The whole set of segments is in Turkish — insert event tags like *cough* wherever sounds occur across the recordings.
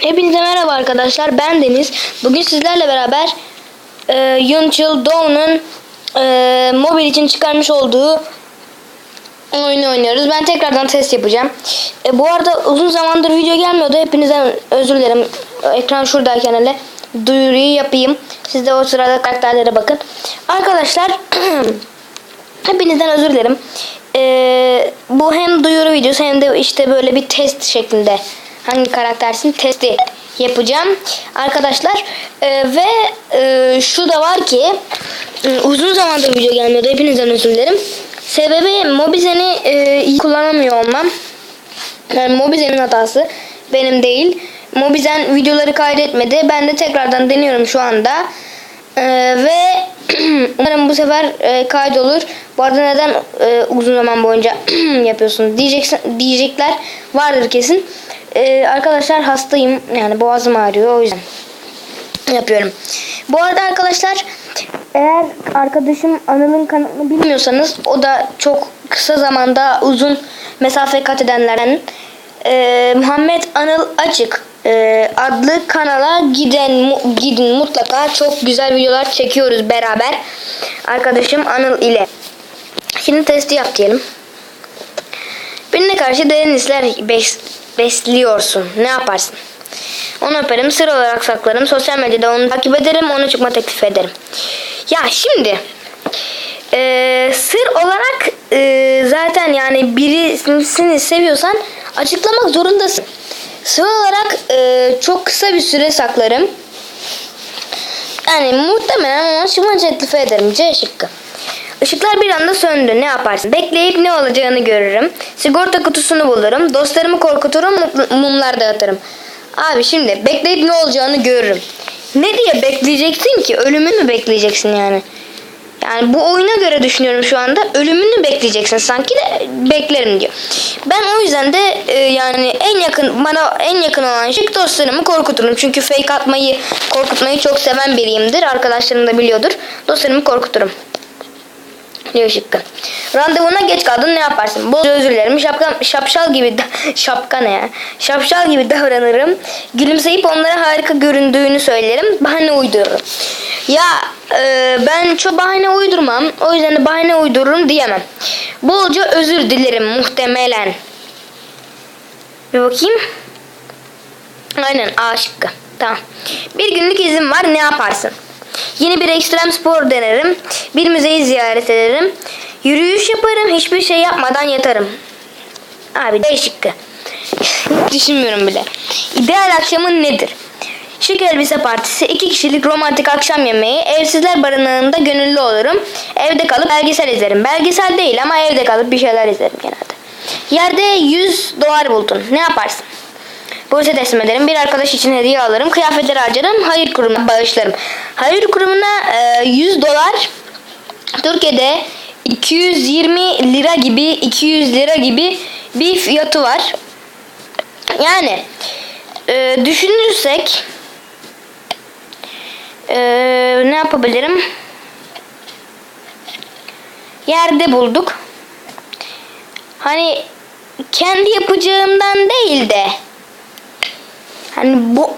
Hepinize merhaba arkadaşlar. Ben Deniz. Bugün sizlerle beraber e, Yunchil Dawn'un e, mobil için çıkarmış olduğu oyunu oynuyoruz. Ben tekrardan test yapacağım. E, bu arada uzun zamandır video gelmiyordu. Hepinizden özür dilerim. Ekran şuradayken hele duyuruyu yapayım. Siz de o sırada karakterlere bakın. Arkadaşlar *clears throat* hepinizden özür dilerim. E, bu hem duyuru videosu hem de işte böyle bir test şeklinde hangi karaktersin? Testi yapacağım. Arkadaşlar E, ve e, şu da var ki e, uzun zamandır video gelmiyordu. Hepinizden özür dilerim sebebi Mobizen'i e, iyi kullanamıyor olmam. Yani Mobizen'in hatası benim değil. Mobizen videoları kaydetmedi. Ben de tekrardan deniyorum şu anda. E, ve *clears throat* umarım bu sefer e, kaydolur. Bu arada neden e, uzun zaman boyunca *clears throat* yapıyorsun diyecekler vardır kesin ee, arkadaşlar hastayım. Yani boğazım ağrıyor o yüzden yapıyorum. Bu arada arkadaşlar eğer arkadaşım Anıl'ın kanalını bilmiyorsanız o da çok kısa zamanda uzun mesafe kat edenlerden Ee, Muhammed Anıl Açık e, adlı kanala giden mu- gidin mutlaka çok güzel videolar çekiyoruz beraber arkadaşım Anıl ile. Şimdi testi yap diyelim. Birine karşı hisler bes- besliyorsun. Ne yaparsın? Onu öperim, sır olarak saklarım. Sosyal medyada onu takip ederim, ona çıkma teklif ederim. Ya şimdi eee, sır olarak eee, zaten yani birisini seviyorsan açıklamak zorundasın. Sır olarak eee, çok kısa bir süre saklarım. Yani muhtemelen ona çıkma teklifi ederim. C şıkkı. Işıklar bir anda söndü. Ne yaparsın? Bekleyip ne olacağını görürüm. Sigorta kutusunu bulurum. Dostlarımı korkuturum. Mumlar dağıtırım. Abi şimdi bekleyip ne olacağını görürüm. Ne diye bekleyeceksin ki? Ölümü mü bekleyeceksin yani? Yani bu oyuna göre düşünüyorum şu anda. Ölümünü bekleyeceksin sanki de beklerim diyor. Ben o yüzden de e, yani en yakın bana en yakın olan şey dostlarımı korkuturum. Çünkü fake atmayı, korkutmayı çok seven biriyimdir. Arkadaşlarım da biliyordur. Dostlarımı korkuturum. Diyor şıkkı. Randevuna geç kaldın ne yaparsın? Bolca özür dilerim. Şapka, şapşal gibi *laughs* şapka ne ya? Şapşal gibi davranırım. Gülümseyip onlara harika göründüğünü söylerim. Bahane uydururum. Ya e, ben çok bahane uydurmam. O yüzden de bahane uydururum diyemem. Bolca özür dilerim muhtemelen. Bir bakayım. Aynen A şıkkı. Tamam. Bir günlük izin var ne yaparsın? Yeni bir ekstrem spor denerim. Bir müzeyi ziyaret ederim. Yürüyüş yaparım. Hiçbir şey yapmadan yatarım. Abi D Düşünmüyorum bile. İdeal akşamın nedir? Şık elbise partisi, iki kişilik romantik akşam yemeği, evsizler barınağında gönüllü olurum. Evde kalıp belgesel izlerim. Belgesel değil ama evde kalıp bir şeyler izlerim genelde. Yerde 100 dolar buldun. Ne yaparsın? Borsa teslim ederim. Bir arkadaş için hediye alırım. Kıyafetleri harcarım. Hayır kurumuna bağışlarım. Hayır kurumuna e, 100 dolar Türkiye'de 220 lira gibi 200 lira gibi bir fiyatı var. Yani e, düşünürsek e, ne yapabilirim? Yerde bulduk. Hani kendi yapacağımdan değil de Hani bu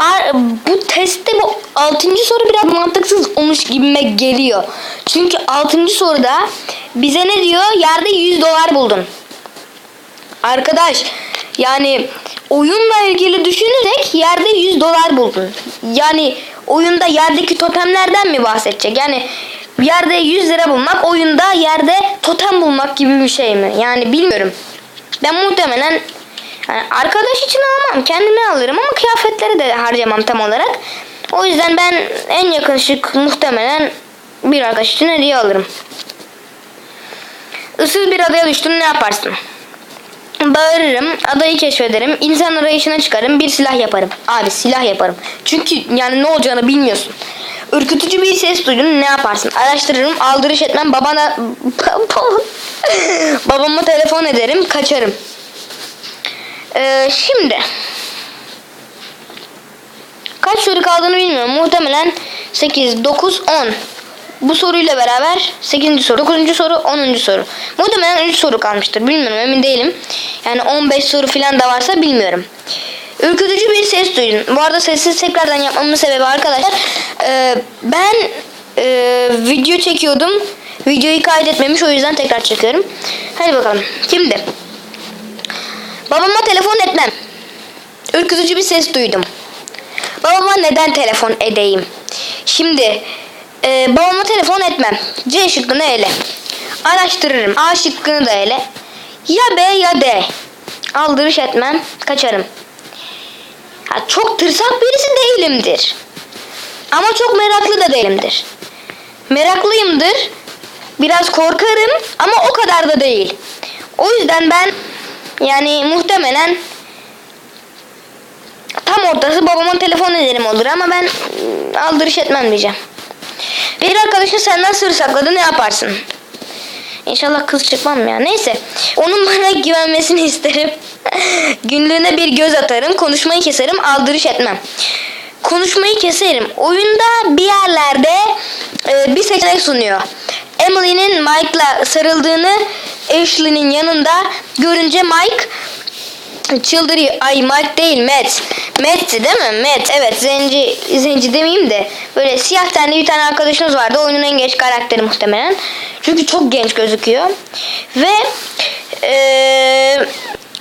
bu testte bu 6. soru biraz mantıksız olmuş gibime geliyor. Çünkü 6. soruda bize ne diyor? Yerde 100 dolar buldun. Arkadaş yani oyunla ilgili düşünürsek yerde 100 dolar buldun. Yani oyunda yerdeki totemlerden mi bahsedecek? Yani yerde 100 lira bulmak oyunda yerde totem bulmak gibi bir şey mi? Yani bilmiyorum. Ben muhtemelen yani arkadaş için almam. Kendime alırım ama kıyafetleri de harcamam tam olarak. O yüzden ben en yakın şık muhtemelen bir arkadaş için hediye alırım. Issız bir adaya düştün ne yaparsın? Bağırırım, adayı keşfederim, insan arayışına çıkarım, bir silah yaparım. Abi silah yaparım. Çünkü yani ne olacağını bilmiyorsun. Ürkütücü bir ses duydun ne yaparsın? Araştırırım, aldırış etmem, babana... *laughs* Babama telefon ederim, kaçarım. Ee, şimdi kaç soru kaldığını bilmiyorum. Muhtemelen 8, 9, 10. Bu soruyla beraber 8. soru, 9. soru, 10. soru. Muhtemelen 3 soru kalmıştır. Bilmiyorum emin değilim. Yani 15 soru falan da varsa bilmiyorum. Ürkütücü bir ses duydum. Bu arada sessiz tekrardan yapmamın sebebi arkadaşlar. e, ben e, video çekiyordum. Videoyu kaydetmemiş o yüzden tekrar çekiyorum. Hadi bakalım. Şimdi. Babama telefon etmem. Ürkütücü bir ses duydum. Babama neden telefon edeyim? Şimdi e, babama telefon etmem. C şıkkını ele. Araştırırım. A şıkkını da ele. Ya B ya D. Aldırış etmem. Kaçarım. Ha, çok tırsak birisi değilimdir. Ama çok meraklı da değilimdir. Meraklıyımdır. Biraz korkarım ama o kadar da değil. O yüzden ben yani muhtemelen tam ortası babamın telefon ederim olur ama ben aldırış etmem diyeceğim. Bir arkadaşın senden sır sakladı ne yaparsın? İnşallah kız çıkmam ya. Neyse. Onun *laughs* bana güvenmesini isterim. *laughs* Günlüğüne bir göz atarım. Konuşmayı keserim. Aldırış etmem. Konuşmayı keserim. Oyunda bir yerlerde e, bir seçenek sunuyor. Emily'nin Mike'la sarıldığını Ashley'nin yanında görünce Mike çıldırıyor. Ay Mike değil Matt. Matt'ti değil mi? Matt evet zenci zenci demeyeyim de böyle siyah tenli bir tane arkadaşımız vardı. Oyunun en genç karakteri muhtemelen. Çünkü çok genç gözüküyor. Ve eee,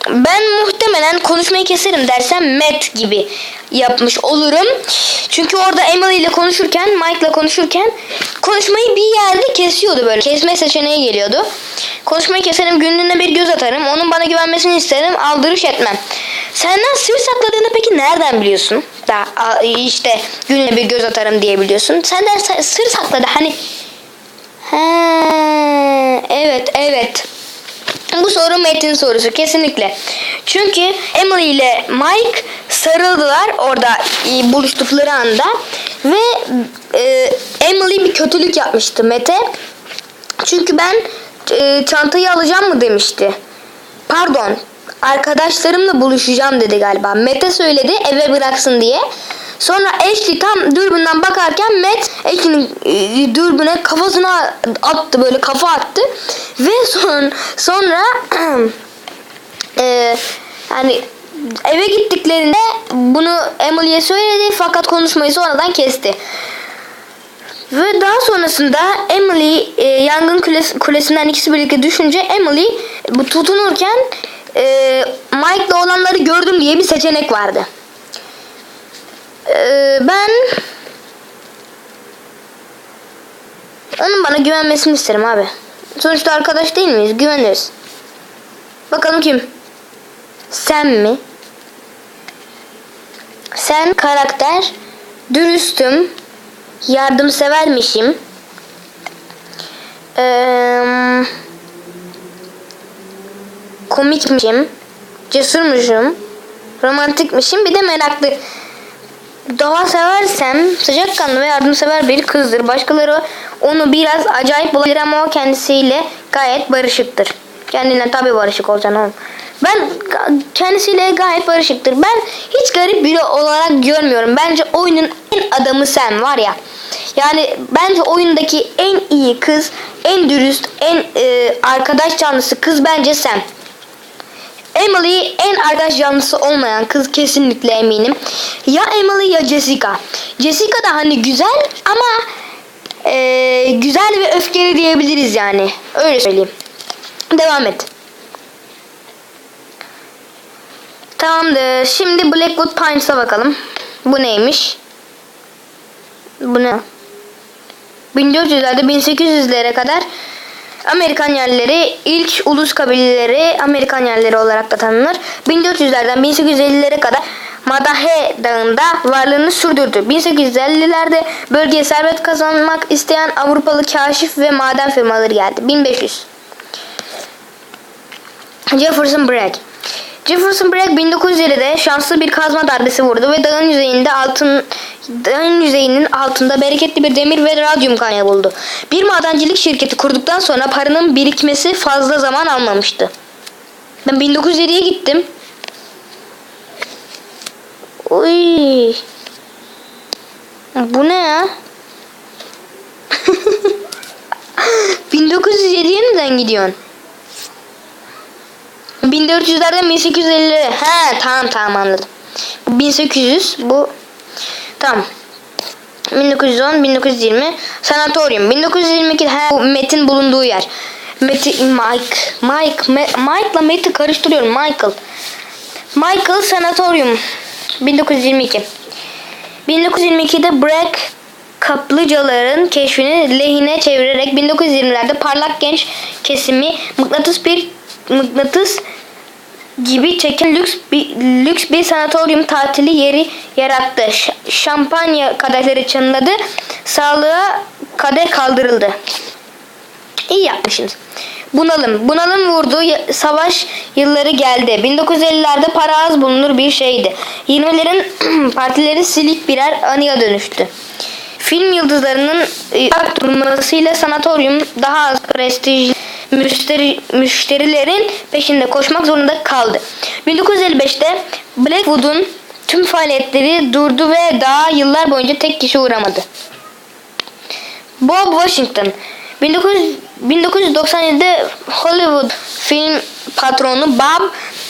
ben muhtemelen konuşmayı keserim dersem Matt gibi yapmış olurum. Çünkü orada Emily ile konuşurken, Mike ile konuşurken konuşmayı bir yerde kesiyordu böyle. Kesme seçeneği geliyordu. Konuşmayı keserim, günlüğüne bir göz atarım. Onun bana güvenmesini isterim, aldırış etmem. Senden sır sakladığını peki nereden biliyorsun? Da işte günlüğüne bir göz atarım diye biliyorsun. Senden sır sakladı hani. He, evet evet. Bu soru Metin sorusu kesinlikle. Çünkü Emily ile Mike sarıldılar orada e, buluştukları anda ve e, Emily bir kötülük yapmıştı Mete. Çünkü ben e, çantayı alacağım mı demişti. Pardon. Arkadaşlarımla buluşacağım dedi galiba. Mete söyledi eve bıraksın diye. Sonra Ashley tam dürbünden bakarken Matt Ashley'nin e, dürbüne kafasına attı böyle kafa attı ve son sonra *clears throat* e, yani eve gittiklerinde bunu Emily'ye söyledi fakat konuşmayı sonradan kesti. Ve daha sonrasında Emily e, yangın kulesi, kulesinden ikisi birlikte düşünce Emily bu tutunurken e, Mike'la olanları gördüm diye bir seçenek vardı. E, ben onun bana güvenmesini isterim abi. Sonuçta arkadaş değil miyiz? Güveniriz. Bakalım kim? Sen mi? Sen karakter, dürüstüm, yardımsevermişim. Eee komikmişim, cesurmuşum, romantikmişim, bir de meraklı. Doğa seversem sıcakkanlı ve yardımsever bir kızdır. Başkaları onu biraz acayip bulabilir ama o kendisiyle gayet barışıktır. Kendinden tabii barışık olacaksın oğlum. Ben kendisiyle gayet barışıktır. Ben hiç garip biri olarak görmüyorum. Bence oyunun en adamı sen var ya. Yani bence oyundaki en iyi kız, en dürüst, en e, arkadaş canlısı kız bence sen. Emily en arkadaş canlısı olmayan kız kesinlikle eminim. Ya Emily ya Jessica. Jessica da hani güzel ama e, güzel ve öfkeli diyebiliriz yani. Öyle söyleyeyim. Devam et. Tamamdır. Şimdi Blackwood Pines'a bakalım. Bu neymiş? Bu ne? 1400'lerde 1800'lere kadar Amerikan yerleri ilk ulus kabileleri Amerikan yerleri olarak da tanınır. 1400'lerden 1850'lere kadar Madahe Dağı'nda varlığını sürdürdü. 1850'lerde bölgeye servet kazanmak isteyen Avrupalı kaşif ve maden firmaları geldi. 1500 Jefferson Bragg Jefferson Bragg 1907'de şanslı bir kazma darbesi vurdu ve dağın yüzeyinde altın dağın yüzeyinin altında bereketli bir demir ve radyum kaynağı buldu. Bir madencilik şirketi kurduktan sonra paranın birikmesi fazla zaman almamıştı. Ben 1907'ye gittim. Uy. Bu ne ya? *laughs* 1907'ye neden gidiyorsun? 1400'lerden 1850'lere. He tamam tamam anladım. 1800 bu tamam. 1910 1920 sanatoryum 1922 he, Metin bulunduğu yer. Metin Mike Mike Me, Mike'la Met'i karıştırıyorum. Michael. Michael sanatoryum 1922 1922'de Bragg kaplıcaların keşfini lehine çevirerek 1920'lerde parlak genç kesimi mıknatıs bir mıknatıs gibi çeken lüks bir lüks bir sanatoryum tatili yeri yarattı. Şampanya kadehleri çınladı. Sağlığa kadeh kaldırıldı. İyi yapmışsınız. Bunalım. Bunalım vurdu. Savaş yılları geldi. 1950'lerde para az bulunur bir şeydi. 20'lerin *clears throat* partileri silik birer anıya dönüştü. Film yıldızlarının e, arttırmasıyla sanatoryum daha az prestijli müşteri, müşterilerin peşinde koşmak zorunda kaldı. 1955'te Blackwood'un tüm faaliyetleri durdu ve daha yıllar boyunca tek kişi uğramadı. Bob Washington 19, 1997'de Hollywood film patronu Bob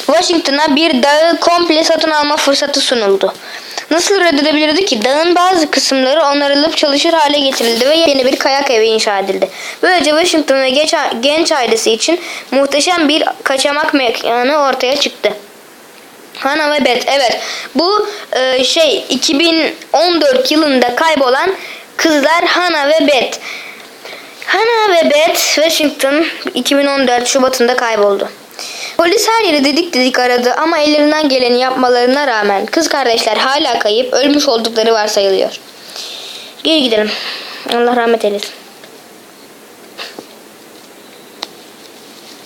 Washington'a bir dağı komple satın alma fırsatı sunuldu. Nasıl reddedebilirdi ki? Dağın bazı kısımları onarılıp çalışır hale getirildi ve yeni bir kayak evi inşa edildi. Böylece Washington ve genç, genç ailesi için muhteşem bir kaçamak mekanı ortaya çıktı. Hana ve Beth. Evet. Bu e, şey 2014 yılında kaybolan kızlar Hana ve Beth. Hana ve Beth Washington 2014 Şubat'ında kayboldu. Polis her yeri dedik dedik aradı ama ellerinden geleni yapmalarına rağmen kız kardeşler hala kayıp ölmüş oldukları varsayılıyor. Geri gidelim. Allah rahmet eylesin.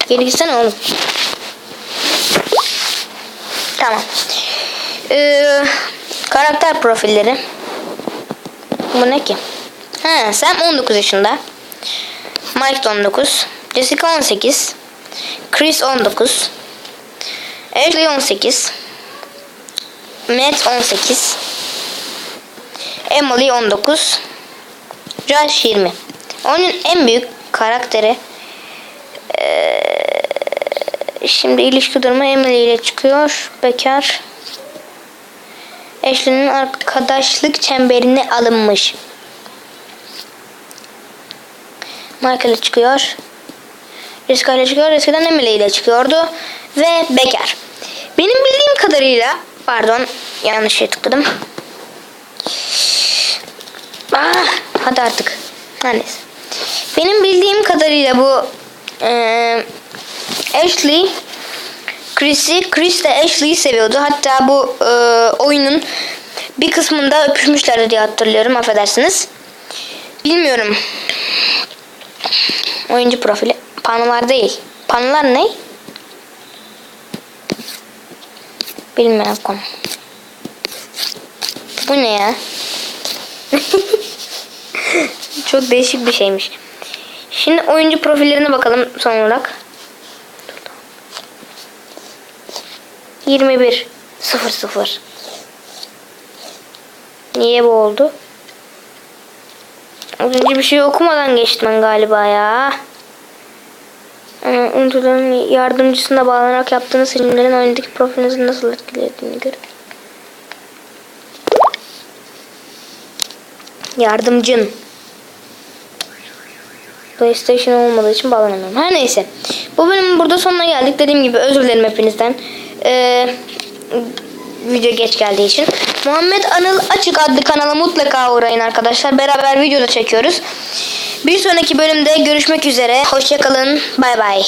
Geri gitsene oğlum. Tamam. Ee, karakter profilleri. Bu ne ki? Ha, Sam 19 yaşında. Mike de 19. Jessica 18. Chris 19. Ashley 18. Matt 18. Emily 19. Josh 20. Onun en büyük karakteri ee, şimdi ilişki durumu Emily ile çıkıyor. Bekar. Ashley'nin arkadaşlık çemberine alınmış. Michael ile çıkıyor. Jessica ile çıkıyor. Eskiden Emily ile çıkıyordu. Ve bekar. Benim bildiğim kadarıyla pardon yanlış şey tıkladım. Ah, hadi artık. Her neyse. Benim bildiğim kadarıyla bu eee Ashley Chris'i, Chris de Ashley'i seviyordu. Hatta bu e, oyunun bir kısmında öpüşmüşlerdi diye hatırlıyorum. Affedersiniz. Bilmiyorum. Oyuncu profili. Panolar değil. Panolar ne? Bilmiyorum. Bu ne ya? *laughs* Çok değişik bir şeymiş. Şimdi oyuncu profillerine bakalım son olarak. 21 00 Niye bu oldu? Az önce bir şey okumadan geçtim ben galiba ya. Ama unutulan yardımcısına bağlanarak yaptığınız filmlerin oyundaki profilinizi nasıl etkilediğini görün. Yardımcın. PlayStation olmadığı için bağlanamıyorum. Her neyse. Bu bölümün burada sonuna geldik. Dediğim gibi özür dilerim hepinizden. Ee, video geç geldiği için. Muhammed Anıl Açık adlı kanala mutlaka uğrayın arkadaşlar. Beraber video da çekiyoruz. Bir sonraki bölümde görüşmek üzere. Hoşçakalın. Bay bay.